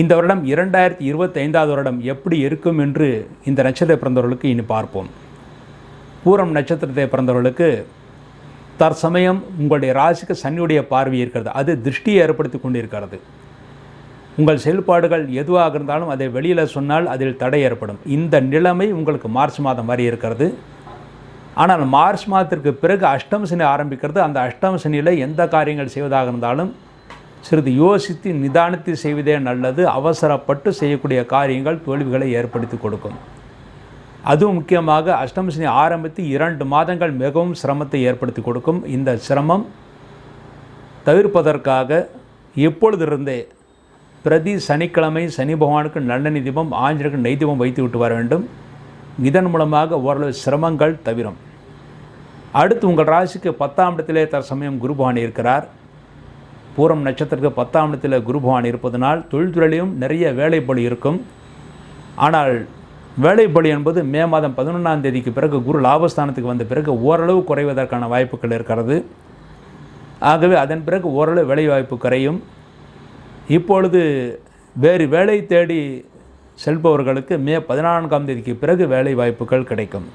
இந்த வருடம் இரண்டாயிரத்தி இருபத்தி ஐந்தாவது வருடம் எப்படி இருக்கும் என்று இந்த நட்சத்திர பிறந்தவர்களுக்கு இனி பார்ப்போம். பூரம் நட்சத்திரத்தை பிறந்தவர்களுக்கு தற்சமயம் உங்களுடைய ராசிக்கு சனியுடைய பார்வை இருக்கிறது. அது திருஷ்டியை ஏற்படுத்தி கொண்டிருக்கிறது. உங்கள் செயல்பாடுகள் எதுவாக இருந்தாலும் அதை வெளியில் சொன்னால் அதில் தடை ஏற்படும். இந்த நிலைமை உங்களுக்கு மார்ச் மாதம் வரை இருக்கிறது. ஆனால் மார்ச் மாதத்திற்கு பிறகு அஷ்டம் சனி ஆரம்பிக்கிறது. அந்த அஷ்டம் சனியில் எந்த காரியங்கள் செய்வதாக இருந்தாலும் சிறிது யோசித்து நிதானித்து செய்வதே நல்லது. அவசரப்பட்டு செய்யக்கூடிய காரியங்கள் தோல்விகளை ஏற்படுத்தி கொடுக்கும். அதுவும் முக்கியமாக அஷ்டமசனி ஆரம்பித்து இரண்டு மாதங்கள் மிகவும் சிரமத்தை ஏற்படுத்தி கொடுக்கும். இந்த சிரமம் தவிர்ப்பதற்காக எப்பொழுதிருந்தே பிரதி சனிக்கிழமை சனி பகவானுக்கு நல்லெண்ணெய் தீபம் ஆஞ்சனுக்கு நெய் தீபம் வைத்து விட்டு வர வேண்டும். இதன் மூலமாக ஓரளவு சிரமங்கள் தவிரும். அடுத்து உங்கள் ராசிக்கு பத்தாம் இடத்திலே தற்சமயம் குரு பகவான் இருக்கிறார். பூரம் நட்சத்திரத்துக்கு பத்தாம் இடத்தில் குரு பகவான் இருப்பதனால் தொழில்துறையிலும் நிறைய வேலைப்பளி இருக்கும். ஆனால் வேலைப்பளி என்பது மே மாதம் பதினொன்றாம் தேதிக்கு பிறகு குரு லாபஸ்தானத்துக்கு வந்த பிறகு ஓரளவு குறைவதற்கான வாய்ப்புகள் இருக்கிறது. ஆகவே அதன் பிறகு ஓரளவு வேலை வாய்ப்பு குறையும். இப்பொழுது வேறு வேலை தேடி செல்பவர்களுக்கு மே பதினான்காம் தேதிக்கு பிறகு வேலை வாய்ப்புகள் கிடைக்கும்.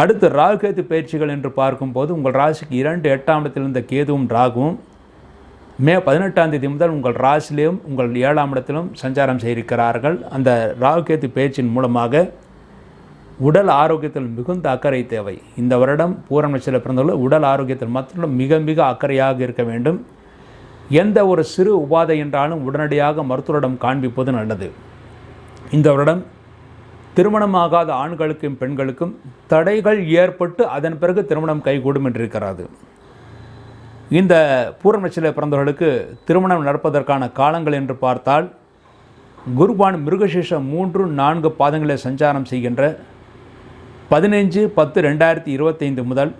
அடுத்து ராகுகேது பயிற்சிகள் என்று பார்க்கும்போது உங்கள் ராசிக்கு இரண்டு எட்டாம் இடத்தில் இருந்த கேதுவும் ராகுவும் மே பதினெட்டாம் தேதி முதல் உங்கள் ராசிலையும் உங்கள் ஏழாம் இடத்திலும் சஞ்சாரம் செய்திருக்கிறார்கள். அந்த ராகுகேத்து பேச்சின் மூலமாக உடல் ஆரோக்கியத்தில் மிகுந்த அக்கறை தேவை. இந்த வருடம் பூரம் நட்சத்திர பிறந்தவர்கள் உடல் ஆரோக்கியத்தில் மாத்திரம் மிக மிக அக்கறையாக இருக்க வேண்டும். எந்த ஒரு சிறு உபாதை என்றாலும் உடனடியாக மருத்துவரிடம் காண்பிப்பது நல்லது. இந்த வருடம் திருமணமாகாத ஆண்களுக்கும் பெண்களுக்கும் தடைகள் ஏற்பட்டு அதன் பிறகு திருமணம் கைகூடும் என்றிருக்கிறது இந்த பூரம் நட்சத்திர பிறந்தவர்களுக்கு திருமணம் நடப்பதற்கான காலங்கள் என்று பார்த்தால் குருபான் மிருகசேஷம் மூன்று நான்கு பாதங்களை சஞ்சாரம் செய்கின்ற பதினைஞ்சு பத்து ரெண்டாயிரத்தி இருபத்தைந்து முதல்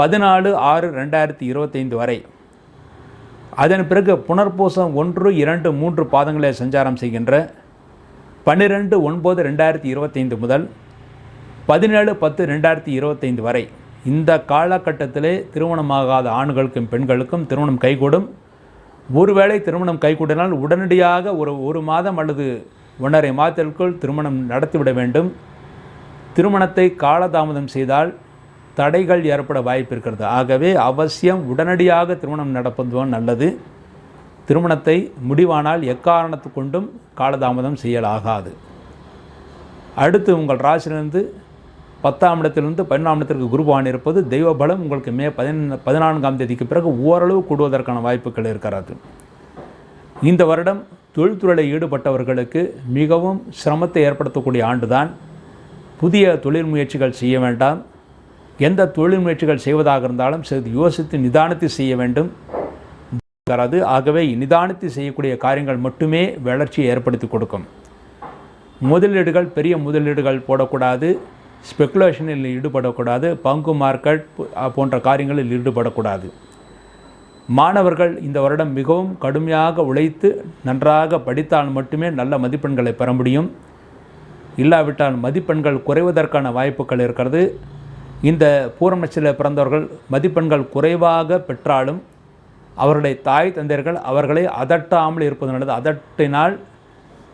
பதினாலு ஆறு ரெண்டாயிரத்தி இருபத்தைந்து வரை. அதன் பிறகு புனர்பூசம் ஒன்று இரண்டு மூன்று பாதங்களை சஞ்சாரம் செய்கின்ற பன்னிரெண்டு ஒன்பது ரெண்டாயிரத்தி இருபத்தைந்து முதல் பதினேழு பத்து ரெண்டாயிரத்தி இருபத்தைந்து வரை. இந்த காலகட்டத்திலே திருமணமாகாத ஆண்களுக்கும் பெண்களுக்கும் திருமணம் கைகூடும். ஒருவேளை திருமணம் கைகூடினால் உடனடியாக ஒரு ஒரு மாதம் அல்லது ஒன்றரை மாதத்திற்குள் திருமணம் நடத்திவிட வேண்டும். திருமணத்தை காலதாமதம் செய்தால் தடைகள் ஏற்பட வாய்ப்பு இருக்கிறது. ஆகவே அவசியம் உடனடியாக திருமணம் நடப்பது நல்லது. திருமணத்தை முடிவானால் எக்காரணத்து கொண்டும் காலதாமதம் செய்யலாகாது. அடுத்து உங்கள் ராசியிலிருந்து பத்தாம் இடத்திலிருந்து பன்னெண்டாம் இடத்திற்கு குருபவான் இருப்பது தெய்வ பலம். உங்களுக்கு மே பதின பதினான்காம் தேதிக்கு பிறகு ஓரளவு கூடுவதற்கான வாய்ப்புகள் இருக்கிறது. இந்த வருடம் தொழில்துறையில் ஈடுபட்டவர்களுக்கு மிகவும் சிரமத்தை ஏற்படுத்தக்கூடிய ஆண்டுதான். புதிய தொழில் முயற்சிகள் செய்ய வேண்டாம். எந்த தொழில் முயற்சிகள் செய்வதாக இருந்தாலும் சிறிது யோசித்து நிதானத்தை செய்ய வேண்டும். இருக்கிறது ஆகவே நிதானத்தை செய்யக்கூடிய காரியங்கள் மட்டுமே வளர்ச்சியை ஏற்படுத்தி கொடுக்கும். முதலீடுகள் பெரிய முதலீடுகள் போடக்கூடாது. ஸ்பெக்குலேஷனில் ஈடுபடக்கூடாது பங்கு மார்க்கெட் போன்ற காரியங்களில் ஈடுபடக்கூடாது. மாணவர்கள் இந்த வருடம் மிகவும் கடுமையாக உழைத்து நன்றாக படித்தால் மட்டுமே நல்ல மதிப்பெண்களை பெற முடியும். இல்லாவிட்டால் மதிப்பெண்கள் குறைவதற்கான வாய்ப்புகள் இருக்கிறது. இந்த பூரம் பிறந்தவர்கள் மதிப்பெண்கள் குறைவாக பெற்றாலும் அவருடைய தாய் தந்தையர்கள் அவர்களை அதட்டாமல் இருப்பது நல்லது. அதட்டினால்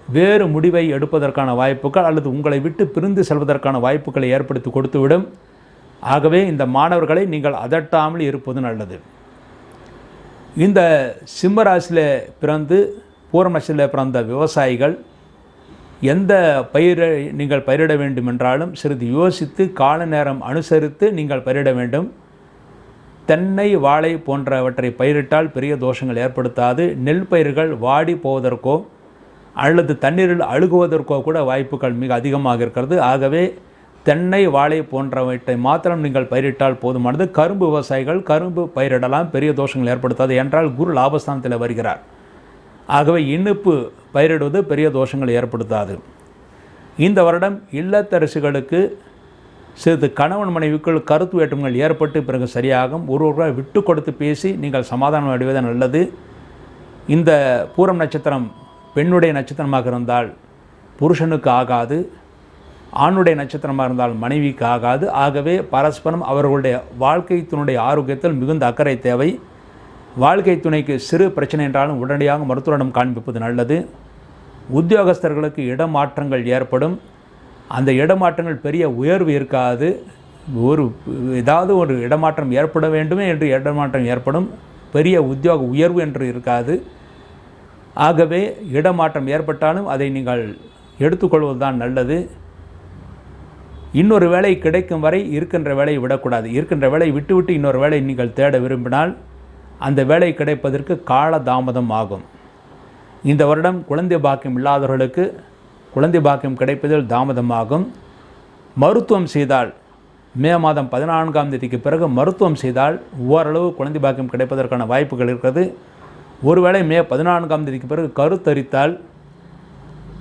வேறு முடிவை எடுப்பதற்கான வாய்ப்புகள் அல்லது உங்களை விட்டு பிரிந்து செல்வதற்கான வாய்ப்புகளை ஏற்படுத்தி கொடுத்துவிடும். ஆகவே இந்த மாணவர்களை நீங்கள் அதட்டாமல் இருப்பது நல்லது. இந்த சிம்மராசியில் பிறந்து பூரமசியில் பிறந்த விவசாயிகள் எந்த பயிரை நீங்கள் பயிரிட வேண்டும் என்றாலும் சிறிது யோசித்து கால நேரம் அனுசரித்து நீங்கள் பயிரிட வேண்டும். தென்னை வாழை போன்றவற்றை பயிரிட்டால் பெரிய தோஷங்கள் ஏற்படுத்தாது. நெல் பயிர்கள் வாடி போவதற்கோ அல்லது தண்ணீரில் அழுகுவதற்கோ கூட வாய்ப்புகள் மிக அதிகமாக இருக்கிறது. ஆகவே தென்னை வாழை போன்றவற்றை மாத்திரம் நீங்கள் பயிரிட்டால் போதுமானது. கரும்பு விவசாயிகள் கரும்பு பயிரிடலாம் பெரிய தோஷங்கள் ஏற்படுத்தாது என்றால் குரு லாபஸ்தானத்தில் வருகிறார். ஆகவே இனிப்பு பயிரிடுவது பெரிய தோஷங்கள் ஏற்படுத்தாது. இந்த வருடம் இல்லத்தரசுகளுக்கு சிறிது கணவன் மனைவிக்குள் கருத்து வேற்றுமைகள் ஏற்பட்டு பிறகு சரியாகும். ஒரு விட்டு கொடுத்து பேசி நீங்கள் சமாதானம் அடைவது நல்லது. இந்த பூரம் நட்சத்திரம் பெண்ணுடைய நட்சத்திரமாக இருந்தால் புருஷனுக்கு ஆகாது ஆணுடைய நட்சத்திரமாக இருந்தால் மனைவிக்கு ஆகாது. ஆகவே பரஸ்பரம் அவர்களுடைய வாழ்க்கை துணுடைய ஆரோக்கியத்தில் மிகுந்த அக்கறை தேவை. வாழ்க்கை துணைக்கு சிறு பிரச்சனை என்றாலும் உடனடியாக மருத்துவரிடம் காண்பிப்பது நல்லது. உத்தியோகஸ்தர்களுக்கு இடமாற்றங்கள் ஏற்படும். அந்த இடமாற்றங்கள் பெரிய உயர்வு இருக்காது. ஒரு ஏதாவது ஒரு இடமாற்றம் ஏற்பட வேண்டுமே என்று இடமாற்றம் ஏற்படும். பெரிய உத்தியோக உயர்வு என்று இருக்காது. ஆகவே இடமாற்றம் ஏற்பட்டாலும் அதை நீங்கள் எடுத்துக்கொள்வது தான் நல்லது. இன்னொரு வேலை கிடைக்கும் வரை இருக்கின்ற வேலையை விடக்கூடாது. இருக்கின்ற வேலையை விட்டுவிட்டு இன்னொரு வேலை நீங்கள் தேட விரும்பினால் அந்த வேலை கிடைப்பதற்கு கால தாமதம் ஆகும். இந்த வருடம் குழந்தை பாக்கியம் இல்லாதவர்களுக்கு குழந்தை பாக்கியம் கிடைப்பதில் தாமதமாகும் மருத்துவம் செய்தால் மே மாதம் பதினான்காம் தேதிக்கு பிறகு மருத்துவம் செய்தால் ஓரளவு குழந்தை பாக்கியம் கிடைப்பதற்கான வாய்ப்புகள் இருக்கிறது. ஒருவேளை மே பதினான்காம் தேதிக்கு பிறகு கருத்தரித்தால்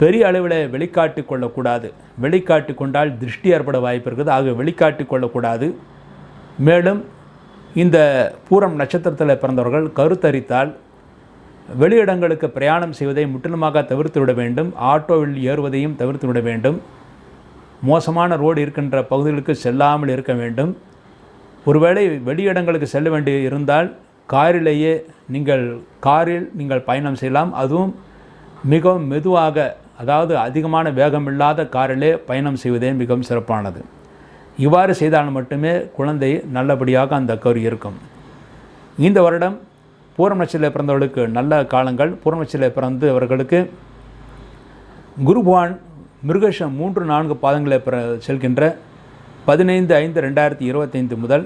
பெரிய அளவில் வெளிக்காட்டி கொள்ளக்கூடாது. வெளிக்காட்டி கொண்டால் திருஷ்டி ஏற்பட வாய்ப்பு இருக்குது. ஆக வெளிக்காட்டி கொள்ளக்கூடாது. மேலும் இந்த பூரம் நட்சத்திரத்தில் பிறந்தவர்கள் கருத்தரித்தால் வெளியிடங்களுக்கு பிரயாணம் செய்வதை முற்றிலுமாக தவிர்த்து விட வேண்டும். ஆட்டோவில் ஏறுவதையும் தவிர்த்து விட வேண்டும். மோசமான ரோடு இருக்கின்ற பகுதிகளுக்கு செல்லாமல் இருக்க வேண்டும். ஒருவேளை வெளியிடங்களுக்கு செல்ல வேண்டி இருந்தால் காரிலேயே நீங்கள் காரில் நீங்கள் பயணம் செய்யலாம். அதுவும் மிகவும் மெதுவாக அதாவது அதிகமான வேகம் இல்லாத காரிலே பயணம் செய்வதே மிகவும் சிறப்பானது. இவ்வாறு செய்தால் மட்டுமே குழந்தை நல்லபடியாக அந்த கரு இருக்கும். இந்த வருடம் பூரம் நட்சத்திரத்தில் பிறந்தவர்களுக்கு நல்ல காலங்கள். பூரம் நட்சத்திரத்தில் பிறந்து அவர்களுக்கு குருபவான் மிருகஷம் மூன்று நான்கு பாதங்களை பிற செல்கின்ற பதினைந்து ஐந்து ரெண்டாயிரத்தி இருபத்தைந்து முதல்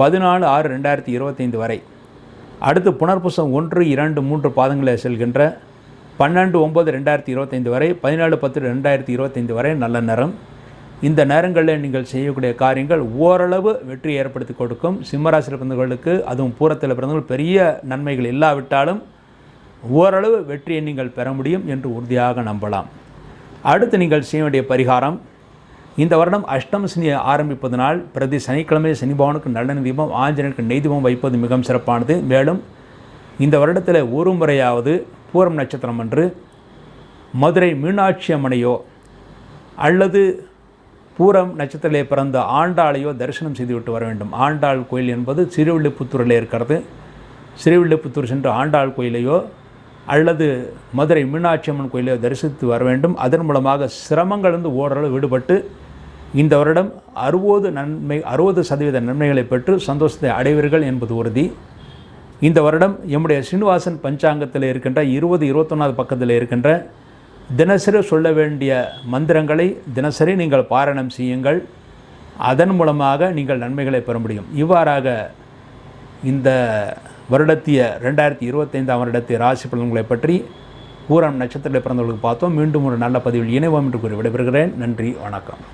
பதினாலு ஆறு ரெண்டாயிரத்தி இருபத்தைந்து வரை. அடுத்து புனர்புசம் ஒன்று இரண்டு மூன்று பாதங்களை செல்கின்ற பன்னெண்டு ஒம்பது ரெண்டாயிரத்தி இருபத்தைந்து வரை பதினாலு பத்து ரெண்டாயிரத்தி இருபத்தைந்து வரை நல்ல நேரம். இந்த நேரங்களில் நீங்கள் செய்யக்கூடிய காரியங்கள் ஓரளவு வெற்றி ஏற்படுத்தி கொடுக்கும். சிம்மராசியில் பிறந்தவர்களுக்கு அதுவும் பூரத்தில் பிறந்தவர்கள் பெரிய நன்மைகள் இல்லாவிட்டாலும் ஓரளவு வெற்றியை நீங்கள் பெற முடியும் என்று உறுதியாக நம்பலாம். அடுத்து நீங்கள் செய்ய வேண்டிய பரிகாரம் இந்த வருடம் அஷ்டம் சனியை ஆரம்பிப்பதனால் பிரதி சனிக்கிழமை சனிபவனுக்கு நல்லெண்ண தீபம் ஆஞ்சநேயருக்கு நெய் தீபம் வைப்பது மிகவும் சிறப்பானது. மேலும் இந்த வருடத்தில் ஒரு முறையாவது பூரம் நட்சத்திரம் அன்று மதுரை மீனாட்சி அம்மனையோ அல்லது பூரம் நட்சத்திரத்திலே பிறந்த ஆண்டாளையோ தரிசனம் செய்துவிட்டு வர வேண்டும். ஆண்டாள் கோயில் என்பது சிறுவில்லிபுத்தூரில் இருக்கிறது. சிறுவில்லிபுத்தூர் சென்று ஆண்டாள் கோயிலையோ அல்லது மதுரை மீனாட்சி அம்மன் கோயிலையோ தரிசித்து வர வேண்டும். அதன் மூலமாக சிரமங்களிலிருந்து ஓரளவு விடுபட்டு இந்த வருடம் அறுபது நன்மை அறுபது சதவீத நன்மைகளை பெற்று சந்தோஷத்தை அடைவீர்கள் என்பது உறுதி. இந்த வருடம் எம்முடைய ஸ்ரீனிவாசன் பஞ்சாங்கத்தில் இருக்கின்ற இருபது இருபத்தொன்னாவது பக்கத்தில் இருக்கின்ற தினசரி சொல்ல வேண்டிய மந்திரங்களை தினசரி நீங்கள் பாராயணம் செய்யுங்கள். அதன் மூலமாக நீங்கள் நன்மைகளை பெற முடியும். இவ்வாறாக இந்த வருடத்திய ரெண்டாயிரத்தி இருபத்தைந்தாம் வருடத்திய ராசி பலன்களை பற்றி பூரம் நட்சத்திரத்தில் பிறந்தவர்களுக்கு பார்த்தோம். மீண்டும் ஒரு நல்ல பதிவில் இணைவோம் என்று கூறி விடைபெறுகிறேன். நன்றி வணக்கம்.